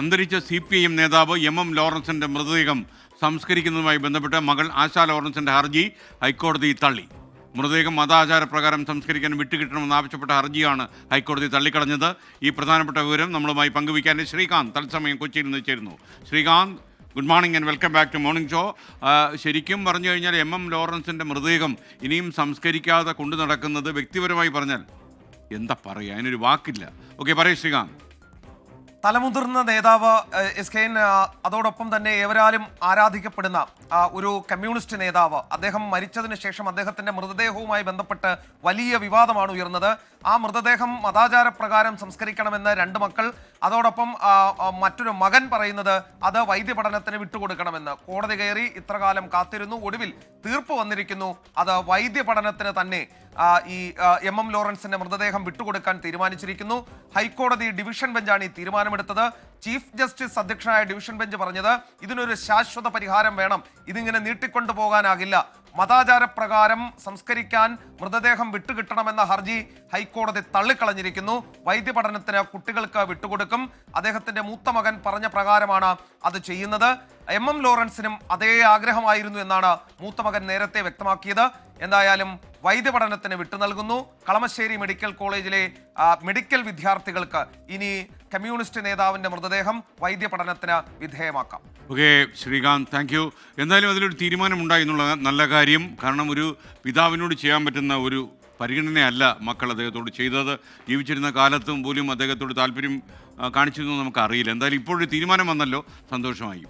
അന്തരിച്ച C P I M നേതാവ് M M ലോറൻസിന്റെ മൃതദേഹം സംസ്കരിക്കുന്നതുമായി ബന്ധപ്പെട്ട് മകൾ ആശാ ലോറൻസിന്റെ ഹർജി ഹൈക്കോടതി തള്ളി. മൃതദേഹം മതാചാരപ്രകാരം സംസ്കരിക്കാൻ വിട്ടുകിട്ടണമെന്ന് ആവശ്യപ്പെട്ട ഹർജിയാണ് ഹൈക്കോടതി തള്ളിക്കളഞ്ഞത്. ഈ പ്രധാനപ്പെട്ട വിവരം നമ്മളുമായി പങ്കുവയ്ക്കാൻ ശ്രീകാന്ത് തത്സമയം കൊച്ചിയിൽ നിന്ന് ചേരുന്നു. Sreekanth good morning and welcome back to morning show ശരിക്കും പറഞ്ഞു കഴിഞ്ഞാൽ എം എം ലോറൻസിന്റെ മൃതദേഹം ഇനിയും സംസ്കരിക്കാതെ കൊണ്ടു നടക്കുന്നത് വ്യക്തിപരമായി പറഞ്ഞാൽ എന്താ പറയുക? അതിനൊരു വാക്കില്ല. ഓക്കെ പറയൂ ശ്രീകാന്ത്. തലമുതിർന്ന നേതാവ് എസ് കെ എൻ അതോടൊപ്പം തന്നെ ഏവരാലും ആരാധിക്കപ്പെടുന്ന ഒരു കമ്മ്യൂണിസ്റ്റ് നേതാവ്. അദ്ദേഹം മരിച്ചതിന് ശേഷം അദ്ദേഹത്തിന്റെ മൃതദേഹവുമായി ബന്ധപ്പെട്ട് വലിയ വിവാദമാണ് ഉയർന്നത്. ആ മൃതദേഹം മതാചാരപ്രകാരം സംസ്കരിക്കണമെന്ന് രണ്ട് മക്കൾ അതോടൊപ്പം മറ്റൊരു മകൻ പറയുന്നത് അത് വൈദ്യപഠനത്തിന് വിട്ടുകൊടുക്കണമെന്ന്. കോടതി കയറി ഇത്രകാലം കാത്തിരുന്നു. ഒടുവിൽ തീർപ്പ് വന്നിരിക്കുന്നു. അത് വൈദ്യപഠനത്തിന് തന്നെ ഈ എം. എം. ലോറൻസിന്റെ മൃതദേഹം വിട്ടുകൊടുക്കാൻ തീരുമാനിച്ചിരിക്കുന്നു. ഹൈക്കോടതി ഡിവിഷൻ ബെഞ്ചാണ് ഈ തീരുമാനമെടുത്തത്. ചീഫ് ജസ്റ്റിസ് അധ്യക്ഷനായ ഡിവിഷൻ ബെഞ്ച് പറഞ്ഞത് ഇതിനൊരു ശാശ്വത പരിഹാരം വേണം. ഇതിങ്ങനെ നീട്ടിക്കൊണ്ടു പോകാനാകില്ല മതാചാരപ്രകാരം സംസ്കരിക്കാൻ മൃതദേഹം വിട്ടുകിട്ടണമെന്ന ഹർജി ഹൈക്കോടതി തള്ളിക്കളഞ്ഞിരിക്കുന്നു. വൈദ്യപഠനത്തിന് കുട്ടികൾക്ക് വിട്ടുകൊടുക്കും. അദ്ദേഹത്തിന്റെ മൂത്ത മകൻ പറഞ്ഞ പ്രകാരമാണ് അത് ചെയ്യുന്നത്. എം. എം. ലോറൻസിനും അതേ ആഗ്രഹമായിരുന്നു എന്നാണ് മൂത്ത മകൻ നേരത്തെ വ്യക്തമാക്കിയത്. എന്തായാലും വൈദ്യപഠനത്തിന് വിട്ടു നൽകുന്നു കളമശ്ശേരി മെഡിക്കൽ കോളേജിലെ മെഡിക്കൽ വിദ്യാർത്ഥികൾക്ക് ഇനി കമ്മ്യൂണിസ്റ്റ് നേതാവിന്റെ മൃതദേഹം വൈദ്യപഠനത്തിന് വിധേയമാക്കാം. ഓക്കെ ശ്രീകാന്ത് താങ്ക് യു എന്തായാലും അതിലൊരു തീരുമാനമുണ്ടായി എന്നുള്ള നല്ല കാര്യം. കാരണം ഒരു പിതാവിനോട് ചെയ്യാൻ പറ്റുന്ന ഒരു പരിഗണനയല്ല മക്കൾ അദ്ദേഹത്തോട് ചെയ്തത്. ജീവിച്ചിരുന്ന കാലത്തും പോലും അദ്ദേഹത്തോട് താല്പര്യം കാണിച്ചിരുന്നു നമുക്കറിയില്ല. എന്തായാലും ഇപ്പോഴൊരു തീരുമാനം വന്നല്ലോ. സന്തോഷമായി.